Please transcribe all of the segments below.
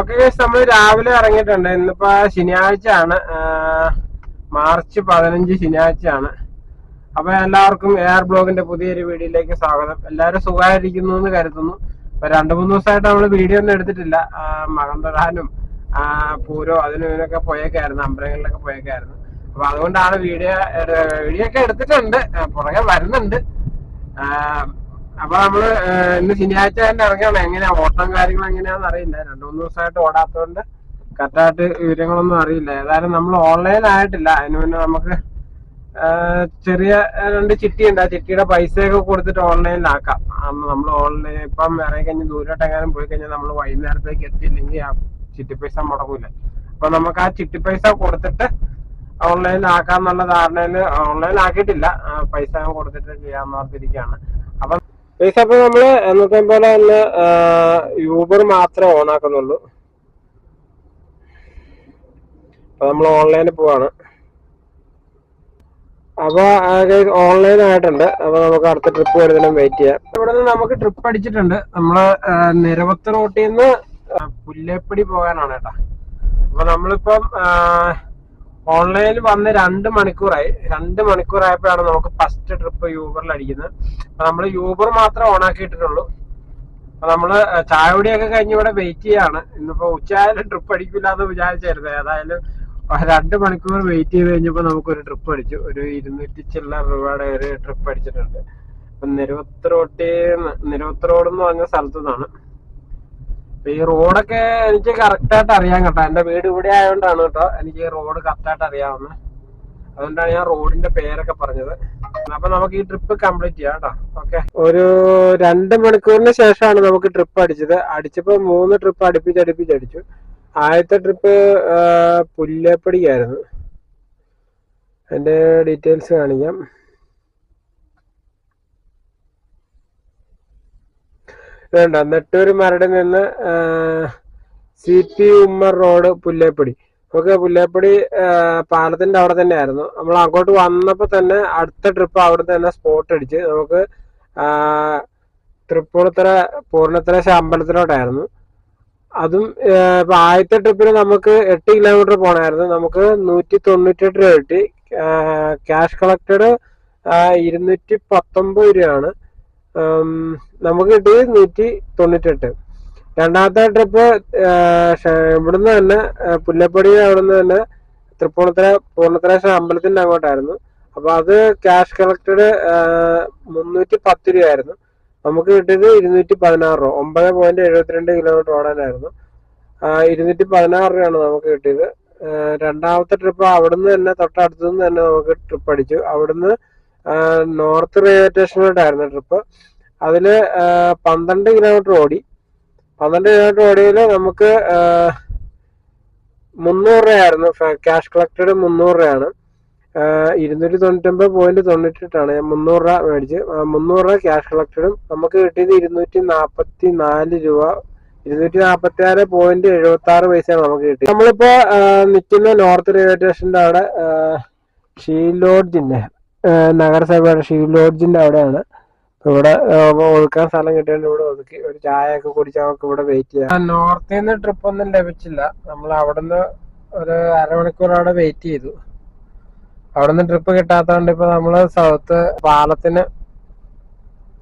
Okay guys നമ്മൾ രാവിലെ ഇറങ്ങിയിട്ടുണ്ട്. ഇന്നിപ്പോ ശനിയാഴ്ച ആണ് മാർച്ച് പതിനഞ്ച് ശനിയാഴ്ചയാണ്. അപ്പൊ എല്ലാവർക്കും എയർ ബ്ലോഗിന്റെ പുതിയൊരു വീഡിയോയിലേക്ക് സ്വാഗതം. എല്ലാവരും സുഖമായിരിക്കുന്നു എന്ന് കരുതുന്നു. ഇപ്പൊ രണ്ടു മൂന്ന് ദിവസമായിട്ട് നമ്മൾ വീഡിയോ ഒന്നും എടുത്തിട്ടില്ല. മകം പൂരോ അതിനും ഇതിനൊക്കെ പോയേക്കായിരുന്നു. അമ്പലങ്ങളിലൊക്കെ പോയേക്കായിരുന്നു. അപ്പൊ അതുകൊണ്ടാണ് വീഡിയോ വീഡിയോ ഒക്കെ എടുത്തിട്ടുണ്ട്. പുറകെ വരുന്നുണ്ട്. അപ്പൊ നമ്മൾ ഇന്ന് ശനിയാഴ്ച തന്നെ ഇറങ്ങണം. എങ്ങനെയാ? ഓട്ടം കാര്യങ്ങൾ എങ്ങനെയാന്ന് അറിയില്ല. രണ്ടു മൂന്ന് ദിവസമായിട്ട് ഓടാത്തതുകൊണ്ട് കറക്റ്റായിട്ട് വിവരങ്ങളൊന്നും അറിയില്ല. ഏതായാലും നമ്മൾ ഓൺലൈൻ ആയിട്ടില്ല. അതിന് മുന്നേ നമുക്ക് ചെറിയ രണ്ട് ചിട്ടി ഉണ്ട് ആ ചിട്ടിയുടെ പൈസയൊക്കെ കൊടുത്തിട്ട് ഓൺലൈനിലാക്കാം നമ്മൾ ഓൺലൈൻ ഇപ്പം ഇറങ്ങി കഴിഞ്ഞ് പോയി കഴിഞ്ഞാൽ നമ്മൾ വൈകുന്നേരത്തേക്ക് എത്തിയില്ലെങ്കിൽ ആ ചിട്ടി പൈസ മുടക്കൂല. അപ്പൊ നമുക്ക് ആ ചിട്ടി പൈസ കൊടുത്തിട്ട് ഓൺലൈനിലാക്കാന്നുള്ള ധാരണയിൽ ഓൺലൈനിലാക്കിയിട്ടില്ല പൈസ കൊടുത്തിട്ട് ചെയ്യാമെന്ന് ഓർത്തിരിക്കുകയാണ് അപ്പൊ പൈസ ഇപ്പൊ നമ്മൾ എന്നത്തെ പോലെ തന്നെ യൂബർ മാത്രമേ ഓൺ ആക്കുന്നുള്ളൂ. അപ്പൊ നമ്മൾ ഓൺലൈനിൽ പോവാണ്. അപ്പൊ ഓൺലൈൻ ആയിട്ടുണ്ട്. അപ്പൊ നമുക്ക് അടുത്ത ട്രിപ്പ് വരുന്നതിനും വെയിറ്റ് ചെയ്യാം. ഇവിടെ നിന്ന് നമുക്ക് ട്രിപ്പ് അടിച്ചിട്ടുണ്ട്. നമ്മൾ നിരവത്ത് റോട്ടിൽ നിന്ന് പുല്ലേപ്പടി പോകാനാണ് കേട്ടാ. അപ്പൊ നമ്മളിപ്പം ഓൺലൈനിൽ വന്ന് രണ്ട് മണിക്കൂറായി. രണ്ട് മണിക്കൂറായപ്പോഴാണ് നമുക്ക് ഫസ്റ്റ് ട്രിപ്പ് യൂബറിൽ അടിക്കുന്നത്. അപ്പൊ നമ്മൾ യൂബർ മാത്രം ഓൺ ആക്കിയിട്ടുള്ളൂ അപ്പൊ നമ്മൾ ചായപൊടിയൊക്കെ കഴിഞ്ഞ് ഇവിടെ വെയിറ്റ് ചെയ്യാണ്. ഇന്നിപ്പോ ഉച്ചയായാലും ട്രിപ്പ് അടിക്കില്ല എന്ന് വിചാരിച്ചായിരുന്നു. ഏതായാലും രണ്ട് മണിക്കൂർ വെയിറ്റ് ചെയ്ത് നമുക്ക് ഒരു ട്രിപ്പ് അടിച്ചു. ഒരു ഇരുന്നൂറ്റി ചില്ലറ രൂപയുടെ ഒരു ട്രിപ്പ് അടിച്ചിട്ടുണ്ട്. അപ്പൊ നിരവത്ത് റോട്ടി നിരവത്ത് റോഡ് എന്ന് പറഞ്ഞ സ്ഥലത്തു നിന്നാണ് ഈ റോഡൊക്കെ എനിക്ക് കറക്റ്റ് ആയിട്ട് അറിയാം കേട്ടോ. എന്റെ വീട് ഇവിടെ ആയതുകൊണ്ടാണ് കേട്ടോ എനിക്ക് റോഡ് കറക്റ്റ് ആയിട്ട് അറിയാവുന്നത് അതുകൊണ്ടാണ് ഞാൻ റോഡിന്റെ പേരൊക്കെ പറഞ്ഞത്. അപ്പൊ നമുക്ക് ഈ ട്രിപ്പ് കംപ്ലീറ്റ് ചെയ്യാം കേട്ടോ. ഓക്കെ ഒരു രണ്ട് മണിക്കൂറിന് ശേഷമാണ് നമുക്ക് ട്രിപ്പ് അടിച്ചത്. അടിച്ചപ്പോ മൂന്ന് ട്രിപ്പ് അടുപ്പിച്ച് അടുപ്പിച്ച് അടിച്ചു. ആദ്യത്തെ ട്രിപ്പ് പുല്ലേപ്പടിക്കായിരുന്നു. അതിന്റെ ഡീറ്റെയിൽസ് കാണിക്കാം. വേണ്ട. നെട്ടൂർ മരട് നിന്ന് C P Ummer road Pulleppady. Okay Pulleppady പാലത്തിന്റെ അവിടെ തന്നെ ആയിരുന്നു നമ്മൾ അങ്ങോട്ട് വന്നപ്പോൾ തന്നെ അടുത്ത ട്രിപ്പ് അവിടെ തന്നെ സ്പോട്ട് അടിച്ച് നമുക്ക് തൃപ്പൂണിത്തറ പൂർണത്തറ അമ്പലത്തിലോട്ടായിരുന്നു അതും ഇപ്പൊ ആദ്യത്തെ ട്രിപ്പിന് നമുക്ക് എട്ട് കിലോമീറ്റർ പോണായിരുന്നു. നമുക്ക് നൂറ്റി തൊണ്ണൂറ്റെട്ട് രൂപ കിട്ടി. ക്യാഷ് കളക്റ്റഡ് ഇരുന്നൂറ്റി പത്തൊമ്പത് രൂപയാണ്. നമുക്ക് കിട്ടിയത് നൂറ്റി തൊണ്ണൂറ്റെട്ട് രണ്ടാമത്തെ ട്രിപ്പ് ഇവിടുന്ന് തന്നെ പുല്ലപ്പടി അവിടുന്ന് തന്നെ തൃപ്പൂണിത്തറ പൂർണത്തറേശ്വര അമ്പലത്തിന്റെ അങ്ങോട്ടായിരുന്നു. അപ്പൊ അത് ക്യാഷ് കളക്റ്റഡ് മുന്നൂറ്റി പത്ത് രൂപയായിരുന്നു. നമുക്ക് കിട്ടിയത് ഇരുന്നൂറ്റി പതിനാറ് രൂപ. ഒമ്പത് പോയിന്റ് എഴുപത്തിരണ്ട് കിലോമീറ്റർ ഓടാനായിരുന്നു. ഇരുന്നൂറ്റി പതിനാറ് രൂപയാണ് നമുക്ക് കിട്ടിയത്. രണ്ടാമത്തെ ട്രിപ്പ് അവിടുന്ന് തന്നെ തൊട്ടടുത്തു നിന്ന് തന്നെ നമുക്ക് ട്രിപ്പ് അടിച്ചു. അവിടുന്ന് നോർത്ത് റെയിൽവേ സ്റ്റേഷനിലോട്ടായിരുന്നു ട്രിപ്പ് അതിൽ പന്ത്രണ്ട് കിലോമീറ്റർ ഓടി. പന്ത്രണ്ട് കിലോമീറ്റർ ഓടിയതിൽ നമുക്ക് മുന്നൂറ് രൂപയായിരുന്നു. ക്യാഷ് കളക്റ്റഡ് മുന്നൂറ് രൂപയാണ്. ഇരുന്നൂറ്റി തൊണ്ണൂറ്റൊമ്പത് പോയിന്റ് തൊണ്ണൂറ്റെട്ടാണ്. ഞാൻ മുന്നൂറ് രൂപ മേടിച്ച് മുന്നൂറ് രൂപ ക്യാഷ് കളക്റ്റഡും നമുക്ക് കിട്ടിയത് ഇരുന്നൂറ്റി നാൽപ്പത്തി നാല് രൂപ. ഇരുന്നൂറ്റി നാൽപ്പത്തി ആറ് പോയിന്റ് എഴുപത്തി ആറ് പൈസയാണ് നമുക്ക് കിട്ടിയത്. നമ്മളിപ്പോ നിൽക്കുന്ന നോർത്ത് റെയിൽവേ സ്റ്റേഷന്റെ അവിടെ ഷീ ലോഡ്ജിന്റെ നഗരസഭയുടെ ഷീ ലോഡ്ജിന്റെ അവിടെയാണ്. ഇവിടെ ഒതുക്കാൻ സ്ഥലം കിട്ടിയാൽ ഇവിടെ ഒതുക്കി. ഒരു ചായ ഒക്കെ കുടിച്ച് നമുക്ക് ഇവിടെ വെയിറ്റ് ചെയ്യാം. നോർത്തിൽ നിന്ന് ട്രിപ്പ് ഒന്നും ലഭിച്ചില്ല. നമ്മൾ അവിടുന്ന് ഒരു അരമണിക്കൂർ അവിടെ വെയിറ്റ് ചെയ്തു. അവിടുന്ന് ട്രിപ്പ് കിട്ടാത്തതുകൊണ്ട് ഇപ്പൊ നമ്മൾ സൗത്ത് പാലത്തിന്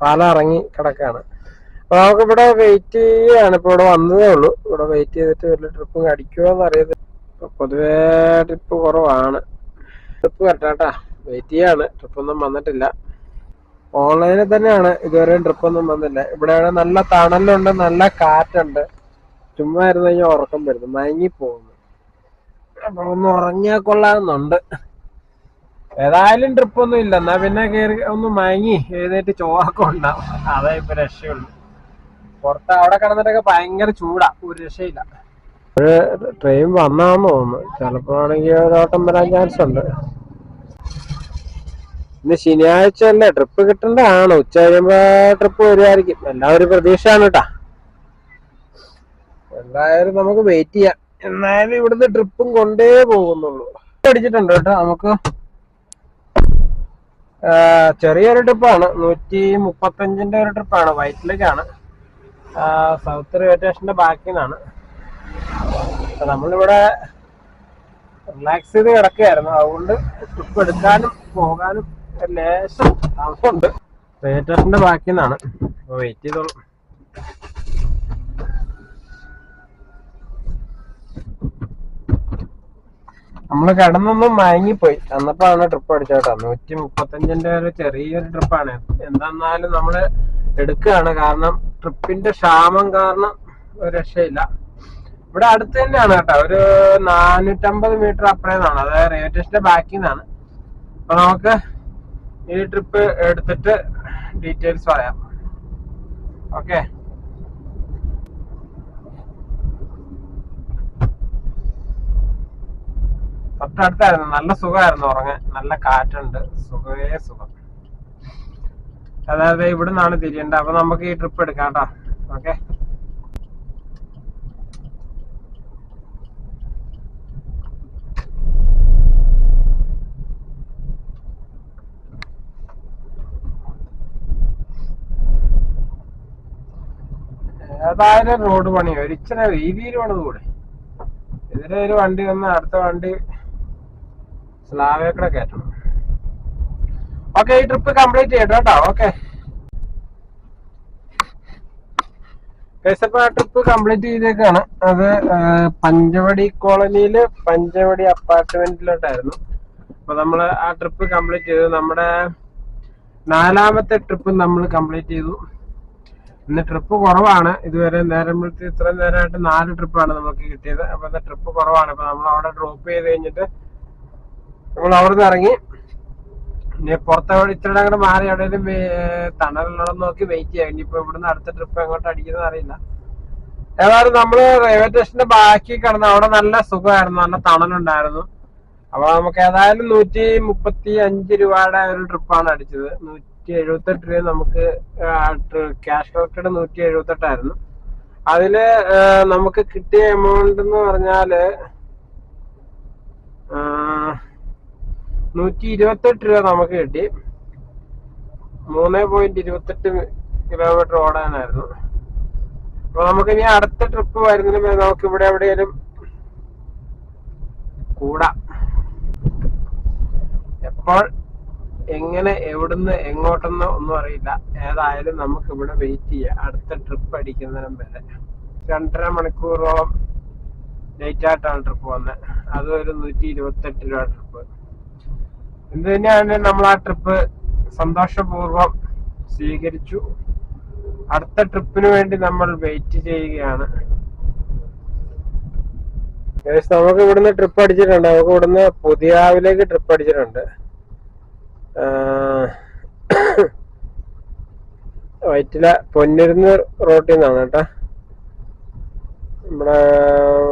പാലം ഇറങ്ങി കിടക്കാണ്. അപ്പൊ നമുക്ക് ഇവിടെ വെയിറ്റ് ചെയ്യാണ്. ഇപ്പൊ ഇവിടെ വന്നതേ ഉള്ളൂ. ഇവിടെ വെയിറ്റ് ചെയ്തിട്ട് വലിയ ട്രിപ്പ് അടിക്കുമോ എന്ന് അറിയത്തില്ല ഇപ്പൊ പൊതുവേ ട്രിപ്പ് കുറവാണ്. ട്രിപ്പ് കറക്റ്റാട്ടാ വെയിറ്റ് ചെയ്യാണ്. ട്രിപ്പൊന്നും വന്നിട്ടില്ല. ഓൺലൈനിൽ തന്നെയാണ്. ഇതുവരെയും ട്രിപ്പൊന്നും വന്നില്ല. ഇവിടെ നല്ല തണലുണ്ട് നല്ല കാറ്റുണ്ട്. ചുമ്മാ ഇരുന്ന് കഴിഞ്ഞാൽ ഉറക്കം വരുന്നു. മയങ്ങി പോകുന്നു. അപ്പൊ ഒന്ന് ഉറങ്ങിയാൽ കൊള്ളാമെന്നുണ്ട്. ഏതായാലും ട്രിപ്പൊന്നും ഇല്ല. എന്നാ പിന്നെ കയറി ഒന്ന് മയങ്ങി എഴുന്നേറ്റ് ചോറൊക്കെ ഉണ്ടാവും. അതേ ഇപ്പൊ രക്ഷയുള്ളൂ. പുറത്ത് അവിടെ കിടന്നിട്ടൊക്കെ ഭയങ്കര ചൂടാ. ഒരു രക്ഷയില്ല. ട്രെയിൻ വന്നാന്ന് തോന്നുന്നു. ചിലപ്പോ ആണെങ്കിൽ ഓട്ടം വരാൻ ചാൻസ് ഉണ്ട്. ഇന്ന് ശനിയാഴ്ച തന്നെ ട്രിപ്പ് കിട്ടേണ്ടതാണ് ഉച്ച കഴിയുമ്പോ ട്രിപ്പ് വരുമായിരിക്കും എല്ലാം ഒരു പ്രതീക്ഷയാണ് കേട്ടാ. എന്തായാലും നമുക്ക് വെയിറ്റ് ചെയ്യാം. എന്നാലും ഇവിടുന്ന് ട്രിപ്പും കൊണ്ടേ പോകുന്നുള്ളൂ. അടിച്ചിട്ടുണ്ട് കേട്ടോ നമുക്ക്. ചെറിയൊരു ട്രിപ്പാണ് നൂറ്റി മുപ്പത്തഞ്ചിന്റെ ഒരു ട്രിപ്പാണ് വൈറ്റിലേക്കാണ് സൗത്ത് റെയിൽവേ സ്റ്റേഷന്റെ ബാക്കിൽ നിന്നാണ് നമ്മളിവിടെ റിലാക്സ് ചെയ്ത് കിടക്കുകയായിരുന്നു. അതുകൊണ്ട് ട്രിപ്പ് എടുക്കാനും പോകാനും ലേശം താമസമുണ്ട്. നിന്നാണ് വെയിറ്റ് ചെയ്തോളൂ. നമ്മൾ കിടന്നൊന്നും മയങ്ങിപ്പോയി. അന്നപ്പോഴാണ് ട്രിപ്പ് അടിച്ചോട്ടോ. നൂറ്റി മുപ്പത്തഞ്ചിന്റെ ഒരു ചെറിയൊരു ട്രിപ്പാണ് എന്താന്നാലും നമ്മൾ എടുക്കുകയാണ്. കാരണം ട്രിപ്പിന്റെ ക്ഷാമം കാരണം ഒരു രക്ഷയില്ല. ഇവിടെ അടുത്ത് തന്നെയാണ് കേട്ടോ. ഒരു നാനൂറ്റമ്പത് മീറ്റർ അപ്പുറേന്നാണ്. അതായത് റെയിൽവേ സ്റ്റേഷന്റെ ബാക്കിൽ നിന്നാണ് അപ്പൊ നമുക്ക് ഈ ട്രിപ്പ് എടുത്തിട്ട് ഡീറ്റെയിൽസ് പറയാം. ഓക്കെ തൊട്ടടുത്തായിരുന്നു. നല്ല സുഖമായിരുന്നു ഉറങ്ങാൻ. നല്ല കാറ്റുണ്ട്. സുഖമേ സുഖം. അതായത് ഇവിടെ നിന്നാണ് തിരിയേണ്ടത്. അപ്പൊ നമുക്ക് ഈ ട്രിപ്പ് എടുക്കാം കേട്ടോ. ഓക്കെ ഏതായാലും റോഡ് പണി. ഒരു ഇച്ചിരി രീതിയിൽ പണിത് കൂടെ. ഇതിലെ ഒരു വണ്ടി വന്ന് അടുത്ത വണ്ടി സ്ലാവേക്കടെ കയറ്റണം. ഓക്കെ ഈ ട്രിപ്പ് കംപ്ലീറ്റ് ചെയ്യട്ടോ കേട്ടോ. ഓക്കെ. ആ ട്രിപ്പ് കംപ്ലീറ്റ് ചെയ്തേക്കാണ്. അത് പഞ്ചവടി കോളനിയിൽ പഞ്ചവടി അപ്പാർട്ട്മെന്റിലോട്ടായിരുന്നു അപ്പൊ നമ്മൾ ആ ട്രിപ്പ് കംപ്ലീറ്റ് ചെയ്തു. നമ്മുടെ നാലാമത്തെ ട്രിപ്പ് നമ്മൾ കംപ്ലീറ്റ് ചെയ്തു. ഇന്ന് ട്രിപ്പ് കുറവാണ്. ഇതുവരെ നേരം വിളിച്ച് ഇത്രയും നേരമായിട്ട് നാല് ട്രിപ്പാണ് നമുക്ക് കിട്ടിയത്. അപ്പൊ ഇന്ന് ട്രിപ്പ് കുറവാണ്. അപ്പൊ നമ്മൾ അവിടെ ഡ്രോപ്പ് ചെയ്ത് കഴിഞ്ഞിട്ട് നമ്മൾ അവിടെ നിന്ന് ഇറങ്ങി. ഇനി പുറത്തെ ഇത്രയും അങ്ങോട്ട് മാറി എവിടെയെങ്കിലും തണലുള്ളതെന്ന് നോക്കി വെയിറ്റ് ചെയ്യാം. ഇനിയിപ്പോ ഇവിടുന്ന് അടുത്ത ട്രിപ്പ് എങ്ങോട്ട് അടിക്കുന്നത് അറിയില്ല. ഏതായാലും നമ്മൾ റെയിൽവേ സ്റ്റേഷന്റെ ബാക്കി കിടന്ന് അവിടെ നല്ല സുഖമായിരുന്നു. നല്ല തണലുണ്ടായിരുന്നു. അപ്പൊ നമുക്ക് ഏതായാലും നൂറ്റി മുപ്പത്തി അഞ്ച് രൂപയുടെ ഒരു ട്രിപ്പാണ് അടിച്ചത്. നൂറ്റി എഴുപത്തെട്ട് രൂപ നമുക്ക് ക്യാഷ് കളക്റ്റഡ് നൂറ്റി എഴുപത്തെട്ടായിരുന്നു അതിൽ നമുക്ക് കിട്ടിയ എമൗണ്ട് എന്ന് പറഞ്ഞാൽ നൂറ്റി ഇരുപത്തെട്ട് രൂപ നമുക്ക് കിട്ടി. മൂന്ന് പോയിന്റ് ഇരുപത്തെട്ട് കിലോമീറ്റർ ഓടാനായിരുന്നു. അപ്പൊ നമുക്ക് ഇനി അടുത്ത ട്രിപ്പ് വരുന്നതിന് മേലെ നമുക്ക് ഇവിടെ എവിടെയെങ്കിലും കൂടാം. എപ്പോൾ? എങ്ങനെ എവിടുന്ന് എങ്ങോട്ടെന്ന് ഒന്നും അറിയില്ല. ഏതായാലും നമുക്ക് ഇവിടെ വെയിറ്റ് ചെയ്യാം. അടുത്ത ട്രിപ്പ് അടിക്കുന്നതിനും വരെ. രണ്ടര മണിക്കൂറോളം ലേറ്റ് ആയിട്ടാണ് ട്രിപ്പ് വന്നത് അത് ഒരു നൂറ്റി ഇരുപത്തെട്ട് രൂപ ട്രിപ്പ് എന്ത് തന്നെയാണ് നമ്മൾ ആ ട്രിപ്പ് സന്തോഷപൂർവം സ്വീകരിച്ചു. അടുത്ത ട്രിപ്പിന് വേണ്ടി നമ്മൾ വെയിറ്റ് ചെയ്യുകയാണ്. നമുക്ക് ഇവിടുന്ന് ട്രിപ്പ് അടിച്ചിട്ടുണ്ട്. നമുക്ക് ഇവിടുന്ന് പുതിയാവിലേക്ക് ട്രിപ്പ് അടിച്ചിട്ടുണ്ട്. വൈറ്റില പൊന്നിരുന്ന് റോട്ടിൽ നിന്നാണ് കേട്ടോ. നമ്മുടെ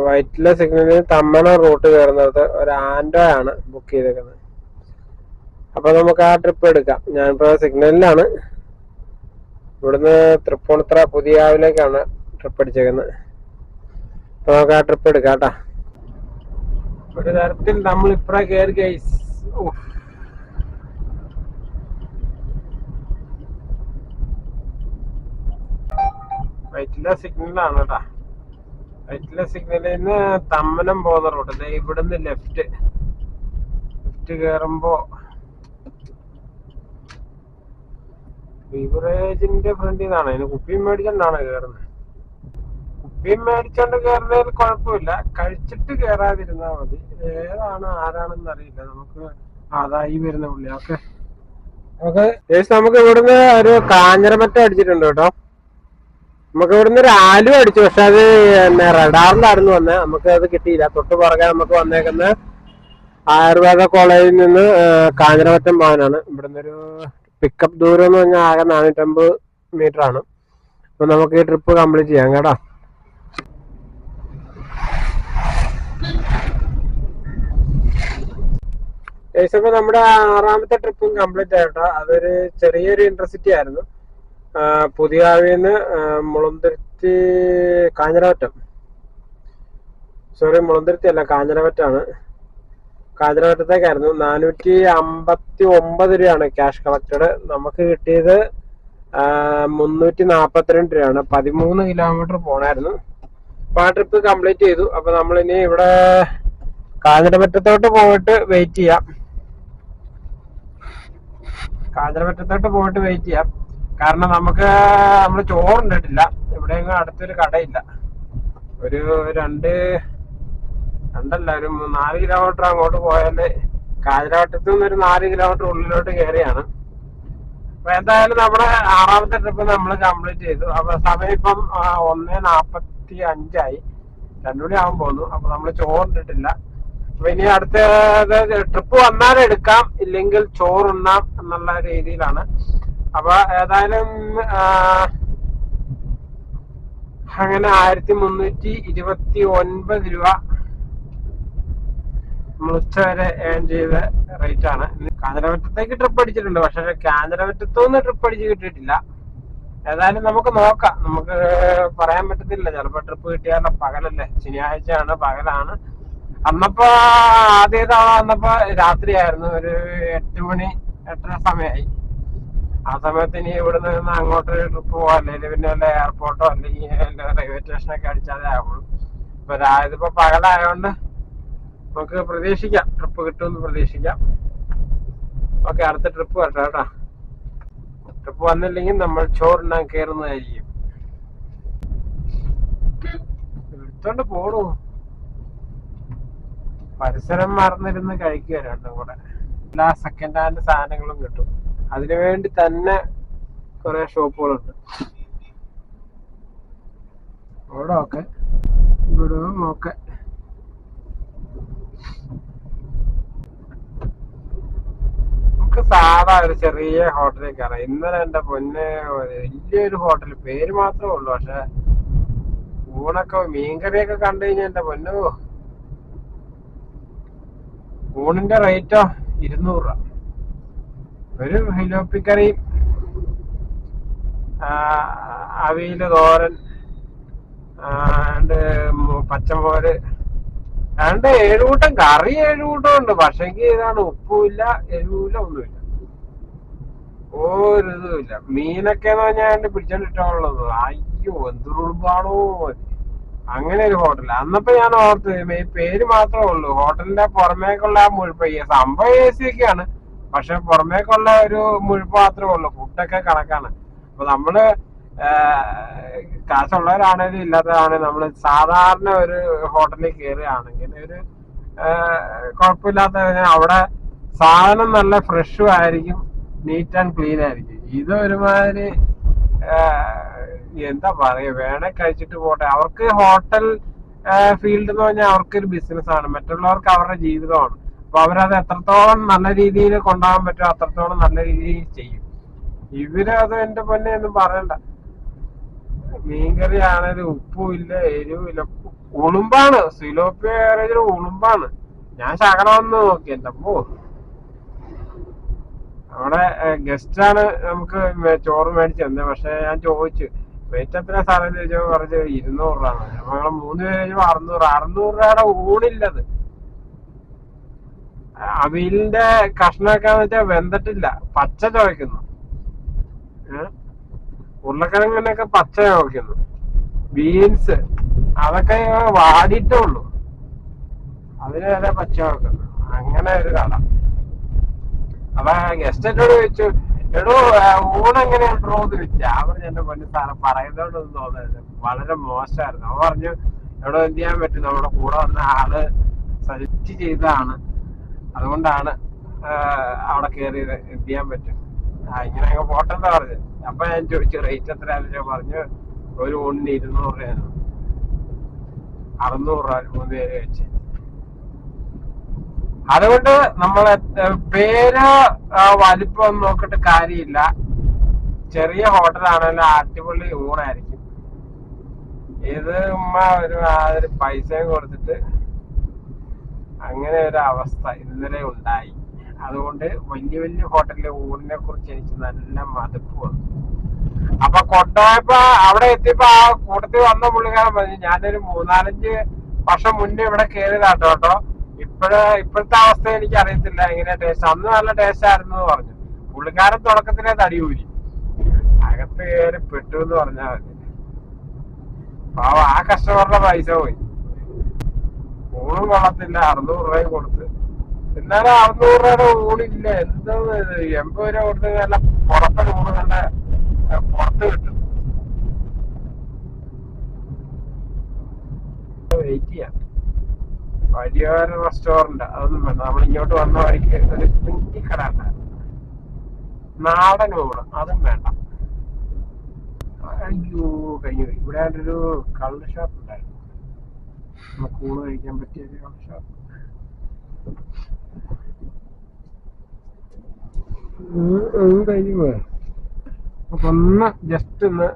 വയറ്റില സിഗ്നലിൽ തമ്മണ റൂട്ട് കയറുന്നത് ഒരു ആൻഡോ ആണ് ബുക്ക് ചെയ്തേക്കുന്നത്. അപ്പൊ നമുക്ക് ആ ട്രിപ്പ് എടുക്കാം. ഞാനിപ്പോ സിഗ്നലിലാണ്. ഇവിടുന്ന് തൃപ്പൂണിത്തറ പുതിയാവിലേക്കാണ് ട്രിപ്പ് അടിച്ചേക്കുന്നത്. അപ്പൊ നമുക്ക് ആ ട്രിപ്പ് എടുക്കാം കേട്ടാ. ഒരു തരത്തിൽ നമ്മൾ ഇപ്പഴ കയറി ഗൈസ് വൈറ്റില സിഗ്നലാണ് കേട്ടാ വൈറ്റില സിഗ്നലിൽ നിന്ന് തമ്മനം പോകുന്ന റൂട്ട്. ഇവിടുന്ന് ലെഫ്റ്റ്. ലെഫ്റ്റ് കയറുമ്പോ ബീവറേജിന്റെ ഫ്രണ്ടിൽ നിന്നാണ് അതിന് കുപ്പിയും മേടിച്ചോണ്ടാണ് കയറുന്നത് കുപ്പിയും മേടിച്ചോണ്ട് കയറുന്നതിൽ കുഴപ്പമില്ല. കഴിച്ചിട്ട് കയറാതിരുന്നാ മതി. ഏതാണ് ആരാണെന്ന് അറിയില്ല. നമുക്ക് അതായി വരുന്ന പുള്ളി. ഓക്കെ. ഓക്കെ നമുക്ക് ഇവിടുന്ന് ഒരു കാഞ്ഞിരമറ്റം അടിച്ചിട്ടുണ്ട് കേട്ടോ. നമുക്ക് ഇവിടുന്ന് ഒരു ആലു അടിച്ചു. പക്ഷെ അത് പിന്നെ റഡാറിലായിരുന്നു വന്നത് നമുക്ക് അത് കിട്ടിയില്ല. തൊട്ട് പുറകെ നമുക്ക് വന്നേക്കുന്ന ആയുർവേദ കോളേജിൽ നിന്ന് കാഞ്ഞിരവറ്റം പോകാനാണ് ഇവിടുന്ന് ഒരു പിക്കപ്പ് ദൂരം എന്ന് പറഞ്ഞാൽ ആകെ നാനൂറ്റമ്പത് മീറ്റർ ആണ്. അപ്പൊ നമുക്ക് ഈ ട്രിപ്പ് കംപ്ലീറ്റ് ചെയ്യാം കേട്ടോ. ഏകദേശം നമ്മുടെ ആറാമത്തെ ട്രിപ്പും കംപ്ലീറ്റ് ആയിട്ടോ അതൊരു ചെറിയൊരു ഇന്റർസിറ്റി ആയിരുന്നു. ആ, പുതിയാവിന്ന് മുളന്തിരുത്തി കാഞ്ഞിരവറ്റം. സോറി മുളന്തിരുത്തി അല്ല കാഞ്ഞിരവറ്റാണ്. കാഞ്ഞിരവറ്റത്തേക്കായിരുന്നു. നാനൂറ്റി അമ്പത്തി ഒമ്പത് രൂപയാണ് ക്യാഷ് കളക്റ്റഡ് നമുക്ക് കിട്ടിയത് മുന്നൂറ്റി നാപ്പത്തിരണ്ട് രൂപയാണ്. പതിമൂന്ന് കിലോമീറ്റർ പോണായിരുന്നു. അപ്പൊ ആ ട്രിപ്പ് കംപ്ലീറ്റ് ചെയ്തു. അപ്പൊ നമ്മളിനി ഇവിടെ കാഞ്ഞിരമറ്റത്തോട്ട് പോയിട്ട് വെയിറ്റ് ചെയ്യാം. കാഞ്ഞിരമറ്റത്തോട്ട് പോയിട്ട് വെയിറ്റ് ചെയ്യാം. കാരണം നമുക്ക് നമ്മൾ ചോറുണ്ടിട്ടില്ല ഇവിടെയെങ്കിലും അടുത്തൊരു കടയില്ല. ഒരു രണ്ട് രണ്ടല്ല ഒരു നാല് കിലോമീറ്റർ അങ്ങോട്ട് പോയാൽ കാഞ്ഞിരവട്ടത്തു നിന്ന് ഒരു നാല് കിലോമീറ്റർ ഉള്ളിലോട്ട് കയറിയാണ് അപ്പൊ എന്തായാലും നമ്മുടെ ആറാമത്തെ ട്രിപ്പ് നമ്മൾ കംപ്ലീറ്റ് ചെയ്തു. അപ്പൊ സമയം ഇപ്പം ഒന്ന് നാപ്പത്തി അഞ്ചായി രണ്ടു മണി ആവാൻ പോന്നു. അപ്പൊ നമ്മൾ ചോറിട്ടിട്ടില്ല അപ്പൊ ഇനി അടുത്ത ട്രിപ്പ് വന്നാൽ എടുക്കാം. ഇല്ലെങ്കിൽ ചോറുണ്ണാം എന്നുള്ള രീതിയിലാണ് അപ്പൊ ഏതായാലും അങ്ങനെ ആയിരത്തി മുന്നൂറ്റി ഇരുപത്തി ഒൻപത് രൂപ നമ്മൾ ഉച്ച വരെ ഏൺ ചെയ്ത റേറ്റ് ആണ്. കാഞ്ഞിരവറ്റത്തേക്ക് ട്രിപ്പ് അടിച്ചിട്ടുണ്ട്. പക്ഷെ കാഞ്ഞിരവറ്റത്തുനിന്ന് ട്രിപ്പ് അടിച്ച് കിട്ടിയിട്ടില്ല. ഏതായാലും നമുക്ക് നോക്കാം. നമുക്ക് പറയാൻ പറ്റത്തില്ല. ചിലപ്പോ ട്രിപ്പ് കിട്ടിയാലോ. പകലല്ലേ. ശനിയാഴ്ചയാണ്. പകലാണ്. അന്നപ്പോ ആദ്യ തവണ വന്നപ്പോ രാത്രിയായിരുന്നു. ഒരു എട്ട് മണി എട്ടര സമയമായി. ആ സമയത്ത് ഇനി ഇവിടെ നിന്ന് അങ്ങോട്ട് ട്രിപ്പ് പോവാ. അല്ലെങ്കിൽ പിന്നെ വല്ല എയർപോർട്ടോ അല്ലെങ്കിൽ റെയിൽവേ സ്റ്റേഷനൊക്കെ അടിച്ചാലേ ആവുള്ളൂ. ഇപ്പൊ ഇതിപ്പോ പകലായോണ്ട് നമുക്ക് പ്രതീക്ഷിക്കാം. ട്രിപ്പ് കിട്ടുമെന്ന് പ്രതീക്ഷിക്കാം. ഓക്കെ അടുത്ത ട്രിപ്പ് വരട്ടെ കേട്ടോ. ട്രിപ്പ് വന്നില്ലെങ്കിൽ നമ്മൾ ചോറുണ്ടാൻ കയറുന്നതായിരിക്കും എടുത്തോണ്ട് പോണു. പരിസരം മറന്നിരുന്ന് കഴിക്കുക രണ്ടും കൂടെ. എല്ലാ സെക്കൻഡ് ഹാൻഡ് സാധനങ്ങളും കിട്ടും. അതിനു വേണ്ടി തന്നെ കുറെ ഷോപ്പുകളുണ്ട്. ഇവിടെ ഓക്കെ ഓക്കെ നമുക്ക് സാധാ ഒരു ചെറിയ ഹോട്ടലിൽ കയറാം. ഇന്നലെ എന്റെ പൊന്നെ വലിയൊരു ഹോട്ടൽ. പേര് മാത്രമേ ഉള്ളൂ പക്ഷെ ഊണൊക്കെ മീൻകറിയൊക്കെ കണ്ടു കഴിഞ്ഞാൽ എന്റെ പൊന്നോ. ഊണിന്റെ റേറ്റോ ഇരുന്നൂറ് രൂപ. ഒരു ഫിലോപ്പിക്കറി അവിയിൽ തോരൻ ആ, രണ്ട് മു- പച്ചമോര് രണ്ട് ഏഴുകൂട്ടം കറി ഏഴുകൂട്ടം ഉണ്ട്. പക്ഷെങ്കിൽ ഇതാണ് ഉപ്പുമില്ല എരിവില്ല ഒന്നുമില്ല. ഒരു ഇതുമില്ല മീനൊക്കെ എന്ന് പറഞ്ഞാൽ പിടിച്ചോണ്ടിട്ടുള്ളത്. അയ്യോ എന്തൊരുപാടോ. അങ്ങനെ ഒരു ഹോട്ടൽ അന്നപ്പോ ഞാൻ ഓർത്ത് പേര് മാത്രമേ ഉള്ളൂ. ഹോട്ടലിന്റെ പുറമേക്കുള്ള ആ മുഴുപ്പ് ഈ സംഭവം എ സി ഒക്കെയാണ്. പക്ഷെ പുറമേക്കുള്ള ഒരു മുഴുപ്പ് മാത്രമേ ഉള്ളൂ. ഫുഡൊക്കെ കണക്കാണ്. അപ്പൊ നമ്മൾ കാശുള്ളവരാണേലും ഇല്ലാത്തതാണേലും നമ്മൾ സാധാരണ ഒരു ഹോട്ടലിൽ കയറുകയാണെങ്കിൽ ഒരു കുഴപ്പമില്ലാത്ത അവിടെ സാധനം നല്ല ഫ്രഷും ആയിരിക്കും നീറ്റ് ആൻഡ് ക്ലീൻ ആയിരിക്കും. ഇത് ഒരുമാതിരി എന്താ പറയുക വേണേ കഴിച്ചിട്ട് പോട്ടെ. അവർക്ക് ഹോട്ടൽ ഫീൽഡ് എന്ന് പറഞ്ഞാൽ അവർക്കൊരു ബിസിനസ് ആണ്. മറ്റുള്ളവർക്ക് അവരുടെ ജീവിതമാണ്. അപ്പൊ അവരത് എത്രത്തോളം നല്ല രീതിയിൽ കൊണ്ടുപോകാൻ പറ്റുമോ അത്രത്തോളം നല്ല രീതിയിൽ ചെയ്യും. ഇവർ അത് എന്റെ പൊന്നെ ഒന്നും പറയണ്ട. മീൻകറി ആണേലും ഉപ്പും ഇല്ല എരിവും ഇല്ല. ഉളുമ്പാണ്. സിലോപ്പി ഏറെയൊരു ഉളുമ്പാണ്. ഞാൻ ശകലം ഒന്ന് നോക്കി. എന്റെ അപ്പോ അവിടെ ഗസ്റ്റ് ആണ് നമുക്ക് ചോറ് മേടിച്ചു തന്നെ പക്ഷെ ഞാൻ ചോദിച്ചു റേറ്റ് എത്ര സാറേ? ചോദിച്ചപ്പോ പറഞ്ഞു ഇരുന്നൂറ് രൂപ. ഞങ്ങൾ മൂന്ന് പേര് അറുന്നൂറ്. അറുന്നൂറ് രൂപയുടെ ഊണില്ലത്. അവിയലിന്റെ കഷ്ണമൊക്കെ വെച്ചാൽ വെന്തിട്ടില്ല. പച്ച ചോദിക്കുന്നു ഉരുളക്കിഴങ്ങനൊക്കെ പച്ച ചോദിക്കുന്നു ബീൻസ് അതൊക്കെ വാടിയിട്ടേ ഉള്ളൂ. അതിന് പച്ച വെക്കുന്നു അങ്ങനെ ഒരു കട. അപ്പൊ ഗസ്റ്റ് എന്നോട് ചോദിച്ചു എടോ ഊണെങ്ങനെയാണ് ഊണ് എങ്ങനെയുണ്ടോ എന്ന് ചോദിച്ചു. പറഞ്ഞു എന്റെ പൊന്നു സാറെ പറയുന്നോണ്ടൊന്നും തോന്നരുത്. വളരെ മോശമായിരുന്നു. അവൻ പറഞ്ഞു എവിടെ എന്ത് ചെയ്യാൻ പറ്റും? നമ്മുടെ കൂടെ വന്ന ആൾ സജസ്റ്റ് ചെയ്തതാണ്. അതുകൊണ്ടാണ് അവിടെ കയറിയത് എത്തിയാൻ പറ്റും. ഇങ്ങനെ അങ്ങ് എന്താ പറഞ്ഞു അപ്പൊ ഞാൻ ചോദിച്ചു റേറ്റ് എത്രയാണെന്ന്? ഞാൻ പറഞ്ഞു ഒരു ഊണിന് ഇരുന്നൂറ് രൂപയാണ്. അറുന്നൂറ് രൂപ മൂന്ന് പേര് വെച്ച്. അതുകൊണ്ട് നമ്മൾ പേര് വലിപ്പം നോക്കിട്ട് കാര്യമില്ല. ചെറിയ ഹോട്ടലാണെങ്കിലും അടിപൊളി ഊണായിരിക്കും. ഇത് ഉമ്മ ഒരു പൈസയും കൊടുത്തിട്ട് അങ്ങനെ ഒരു അവസ്ഥ ഇന്നലെ ഉണ്ടായി. അതുകൊണ്ട് വലിയ വലിയ ഹോട്ടലിലെ ഊണിനെ കുറിച്ച് എനിക്ക് നല്ല മതിപ്പ് വന്നു. അപ്പൊ കൊണ്ടുപോയപ്പോ അവിടെ എത്തിയപ്പോ ആ കൂട്ടത്തിൽ വന്ന പുള്ളിക്കാരൻ പറഞ്ഞു ഞാനൊരു മൂന്നാലഞ്ച് വർഷം മുന്നേ ഇവിടെ കയറിയതാട്ടോ കേട്ടോ ഇപ്പഴ് ഇപ്പോഴത്തെ അവസ്ഥ എനിക്ക് അറിയത്തില്ല. എങ്ങനെ ടേസ്റ്റ് അന്ന് നല്ല ടേസ്റ്റ് ആയിരുന്നു പറഞ്ഞു. പുള്ളിക്കാരൻ തുടക്കത്തിലെ തടിയൂരി അകത്ത് കയറി പെട്ടു എന്ന് പറഞ്ഞാൽ മതി. ആ കസ്റ്റമറുടെ പൈസ പോയി. ഊണും കൊള്ളത്തില്ല അറുന്നൂറ് രൂപയും കൊടുത്ത്. എന്നാലും അറുന്നൂറ് രൂപയുടെ ഊണില്ല എന്താ? എൺപത് രൂപ കൊടുത്ത് നല്ല പുറത്തെ ഊണ് നല്ല പുറത്ത് കിട്ടും. വെയിറ്റ് ചെയ്യാം. വലിയൊരു റെസ്റ്റോറന്റ് അതൊന്നും വേണ്ട. നമ്മൾ ഇങ്ങോട്ട് വന്ന വഴിക്ക് ഒരു കുഞ്ഞിക്കട നാടൻ ഊണ് അതും വേണ്ട. അയ്യോ കഴിഞ്ഞു. ഇവിടെ ഒരു കള്ള് ഷോപ്പ് ഉണ്ടായിരുന്നു. ഊണ് കഴിക്കാൻ പറ്റിയ ഒരു ഷോപ്പ് അപ്പൊ ഒന്ന് ജസ്റ്റ് ഒന്ന്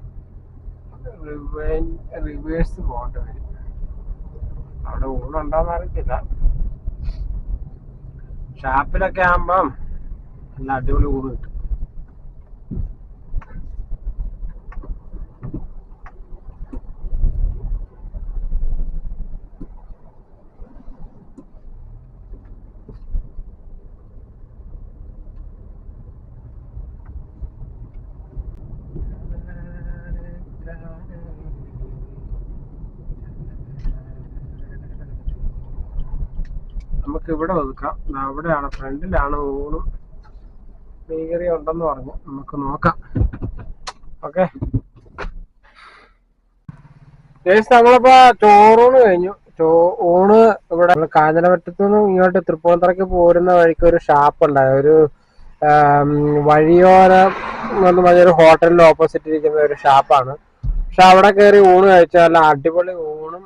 റിവേഴ്സ് പോകേണ്ടി വരും. അവിടെ ഊണുണ്ടോന്ന് അറിയത്തില്ല. ഷാപ്പിലൊക്കെ ആകുമ്പം നല്ല അടിപൊളി ഊണ് കിട്ടും. ഇവിടെ ഒതുക്കാം. അവിടെയാണ് ഫ്രണ്ടിലാണ് ഊണും. മീൻകറി ഉണ്ടെന്ന് പറഞ്ഞു. നമുക്ക് നോക്കാം. ഓക്കെ. നമ്മളിപ്പോ ചോറൂണ് കഴിഞ്ഞു. ഊണ് ഇവിടെ കാഞ്ഞിരപറ്റത്തു നിന്നും ഇങ്ങോട്ട് തൃപ്പൂണിത്തറയ്ക്ക് പോരുന്ന വഴിക്ക് ഒരു ഷാപ്പ് ഉണ്ടായി ഒരു വഴിയോരം എന്ന് പറഞ്ഞൊരു ഹോട്ടലിന്റെ ഓപ്പോസിറ്റ് ഇരിക്കുന്ന ഒരു ഷാപ്പാണ്. പക്ഷെ അവിടെ കയറി ഊണ് കഴിച്ചാൽ അടിപൊളി ഊണും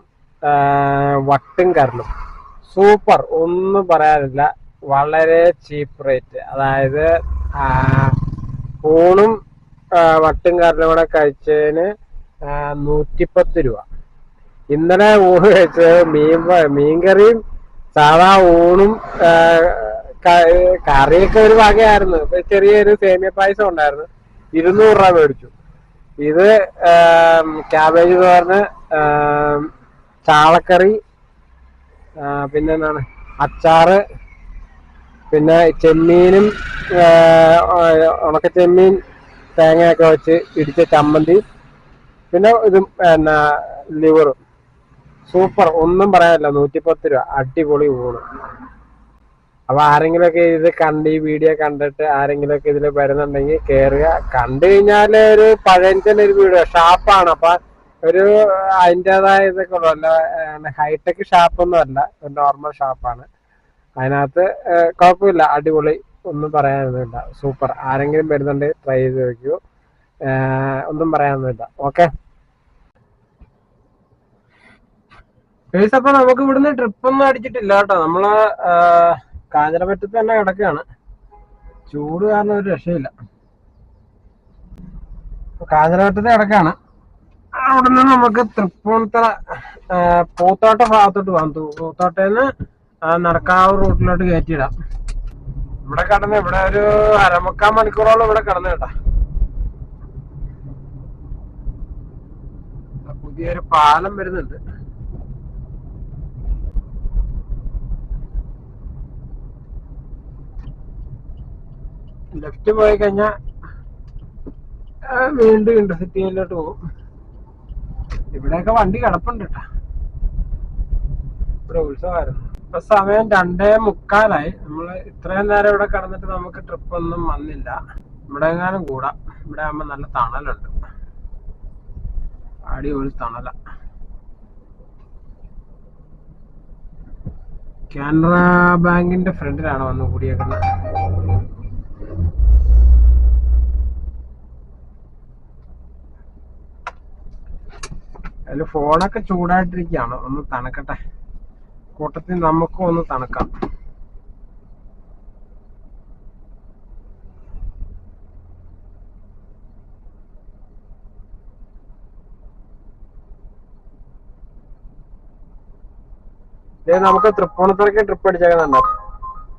വട്ടും കരലും സൂപ്പർ. ഒന്നും പറയാനില്ല. വളരെ ചീപ്പ് റേറ്റ് അതായത് ഊണും വട്ടും കാരണം കൂടെ കഴിച്ചതിന് നൂറ്റിപ്പത്ത് രൂപ. ഇന്നലെ ഊണ് കഴിച്ചത് മീൻ മീൻകറിയും സാധാ ഊണും കറിയൊക്കെ ഒരു വകയായിരുന്നു. ചെറിയൊരു സേമിയ പായസം ഉണ്ടായിരുന്നു. ഇരുന്നൂറ് രൂപ മേടിച്ചു. ഇത് ക്യാബേജ് തോരന് പറഞ്ഞ് ചാളക്കറി പിന്നെ എന്താണ് അച്ചാറ് പിന്നെ ചെമ്മീനും ഉണക്ക ചെമ്മീൻ തേങ്ങയൊക്കെ വെച്ച് ഇടിച്ച ചമ്മന്തി പിന്നെ ഇതും എന്നാ ലിവറും. സൂപ്പർ. ഒന്നും പറയാനില്ല. നൂറ്റിപ്പത്ത് രൂപ. അടിപൊളി ഊണ്. അപ്പൊ ആരെങ്കിലുമൊക്കെ ഇത് കണ്ട് ഈ വീഡിയോ കണ്ടിട്ട് ആരെങ്കിലുമൊക്കെ ഇതിൽ വരുന്നുണ്ടെങ്കിൽ കേറുക. കണ്ടു കഴിഞ്ഞാൽ ഒരു പഴഞ്ചൻ ഒരു വീഡിയോ ഷാപ്പാണ്. അപ്പൊ ഒരു അതിന്റെതായ ഇതൊക്കെ ഉള്ളു. ഹൈടെക് ഷാപ്പൊന്നും അല്ല. ഒരു നോർമൽ ഷാപ്പാണ് അതിനകത്ത് കുഴപ്പമില്ല. അടിപൊളി. ഒന്നും പറയാനൊന്നുമില്ല. സൂപ്പർ ആരെങ്കിലും വരുന്നുണ്ട് ട്രൈ ചെയ്ത് നോക്കൂ ഒന്നും പറയാനൊന്നുമില്ല. ഓക്കെ ഫേസ് അപ്പൊ നമുക്ക് ഇവിടുന്ന് ട്രിപ്പ് ഒന്നും അടിച്ചിട്ടില്ല കേട്ടോ. നമ്മൾ ആഹ്, കാഞ്ഞിരമറ്റത്ത് തന്നെ കിടക്കുകയാണ്. ചൂട് കാരണം ഒരു രക്ഷയില്ല. അപ്പൊ കാഞ്ഞിരമറ്റത്ത് കിടക്കാണ് അവിടുന്ന് നമുക്ക് തൃപ്പൂണിത്തറ പൂത്തോട്ട ഭാഗത്തോട്ട് പോകാം പൂത്തോട്ടേന്ന് നടക്കാവ് റൂട്ടിലോട്ട് കയറ്റിയിടാം. ഇവിടെ കടന്ന് ഇവിടെ ഒരു അരമുക്കാൽ മണിക്കൂറോളം ഇവിടെ കടന്നു കേട്ടാ. പുതിയൊരു പാലം വരുന്നുണ്ട്. ലെഫ്റ്റ് പോയി കഴിഞ്ഞാൽ വീണ്ടും ഇന്റർസിറ്റിയിലോട്ട് പോകും. ഇവിടെയൊക്കെ വണ്ടി കിടപ്പുണ്ട് കേട്ടാ ഇപ്പൊ സമയം രണ്ടേ മുക്കാലായി. നമ്മൾ ഇത്രയും നേരം ഇവിടെ കിടന്നിട്ട് നമുക്ക് ട്രിപ്പ് ഒന്നും വന്നില്ല. ഇവിടെ എങ്ങാനും കൂടാം. ഇവിടെ ആകുമ്പോ നല്ല തണലുണ്ട്. അടിപൊളി തണല. കാനറ ബാങ്കിന്റെ ഫ്രണ്ടിലാണ് വന്ന് കൂടിയേക്കുന്നത്. അതിൽ ഫോണൊക്കെ ചൂടായിട്ടിരിക്കുകയാണ്. ഒന്ന് തണുക്കട്ടെ. കൂട്ടത്തിൽ നമുക്കും ഒന്ന് തണുക്കാം. നമുക്ക് തൃപ്പൂണിത്തറയ്ക്ക് ട്രിപ്പ് അടിച്ചേക്കുന്നുണ്ട്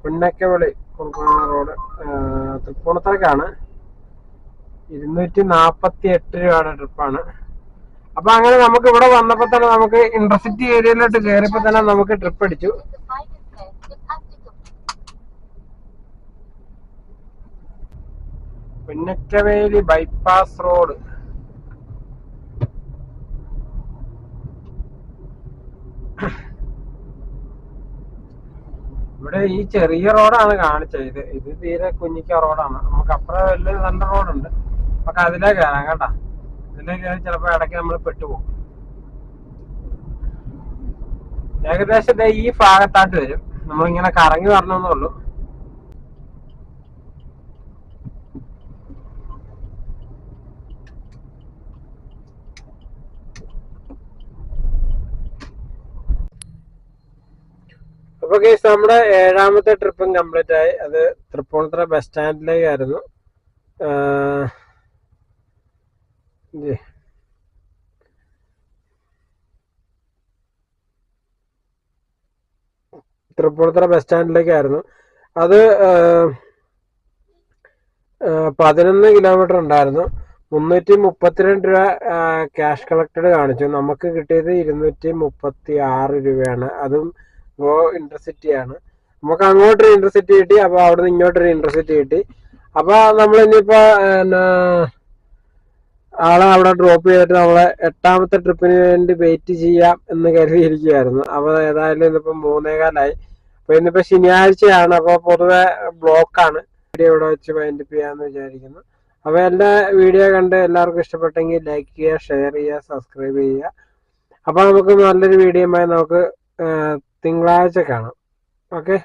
പുന്നക്കവിളി കുറുക്കുഴ റോഡ് തൃപ്പൂണിത്തറയ്ക്കാണ് ഇരുന്നൂറ്റി നാപ്പത്തി എട്ട് രൂപയുടെ ട്രിപ്പാണ് അപ്പൊ അങ്ങനെ നമുക്ക് ഇവിടെ വന്നപ്പോ തന്നെ നമുക്ക് ഇന്റർസിറ്റി ഏരിയയിലോട്ട് കയറിയപ്പോ തന്നെ നമുക്ക് ട്രിപ്പ് അടിച്ചു. പുന്നക്കവേലി ബൈപ്പാസ് റോഡ് ഇവിടെ ഈ ചെറിയ റോഡാണ് കാണിച്ചത്. ഇത് ഇത് തീരെ കുഞ്ഞിക്ക റോഡാണ് നമുക്ക് അപ്പുറം വലിയ നല്ല റോഡുണ്ട് നമുക്ക് അതിലേ കയറാം കേട്ടാ. ഇതിലേ കയറി ചിലപ്പോ ഇടയ്ക്ക് നമ്മൾ പെട്ടുപോകും. ഏകദേശം ഈ ഭാഗത്തായിട്ട് വരും. നമ്മളിങ്ങനെ കറങ്ങി വരണമെന്നേ ഉള്ളൂ. അപ്പൊ കേസ് നമ്മുടെ ഏഴാമത്തെ ട്രിപ്പും കംപ്ലീറ്റ് ആയി. അത് തൃപ്പൂണിത്തുറ ബസ് സ്റ്റാൻഡിലേക്കായിരുന്നു ഇത് തൃപ്പൂണിത്തുറ ബസ് സ്റ്റാൻഡിലേക്കായിരുന്നു അത് പതിനൊന്ന് കിലോമീറ്റർ ഉണ്ടായിരുന്നു. മുന്നൂറ്റി മുപ്പത്തിരണ്ട് രൂപ ക്യാഷ് കളക്റ്റഡ് കാണിച്ചു. നമുക്ക് കിട്ടിയത് ഇരുന്നൂറ്റി മുപ്പത്തി ആറ് രൂപയാണ്. അതും ഗോ ഇന്റർസിറ്റിയാണ് നമുക്ക് അങ്ങോട്ടൊരു ഇന്റർസിറ്റി കിട്ടി അപ്പൊ അവിടുന്ന് ഇങ്ങോട്ടൊരു ഇന്റർസിറ്റി കിട്ടി. അപ്പോൾ നമ്മൾ എന്നാ, ആളെ അവിടെ ഡ്രോപ്പ് ചെയ്തിട്ട് നമ്മളെ എട്ടാമത്തെ ട്രിപ്പിന് വേണ്ടി വെയിറ്റ് ചെയ്യാം എന്ന് കരുതിയിരിക്കുകയായിരുന്നു അപ്പൊ ഏതായാലും ഇന്നിപ്പോ മൂന്നേകാലായി. അപ്പൊ ഇന്നിപ്പോ ശനിയാഴ്ചയാണ്. അപ്പൊ പൊതുവെ ബ്ലോക്കാണ് വീഡിയോ ഇവിടെ വെച്ച് വൈൻഡപ്പ് ചെയ്യാന്ന് വിചാരിക്കുന്നു. അപ്പൊ എല്ലാ വീഡിയോ കണ്ട് എല്ലാവർക്കും ഇഷ്ടപ്പെട്ടെങ്കിൽ ലൈക്ക് ചെയ്യുക ഷെയർ ചെയ്യുക സബ്സ്ക്രൈബ് ചെയ്യുക. അപ്പൊ നമുക്ക് നല്ലൊരു വീഡിയോയുമായി നമുക്ക് തിങ്കളാഴ്ച കാണാം. ഓക്കെ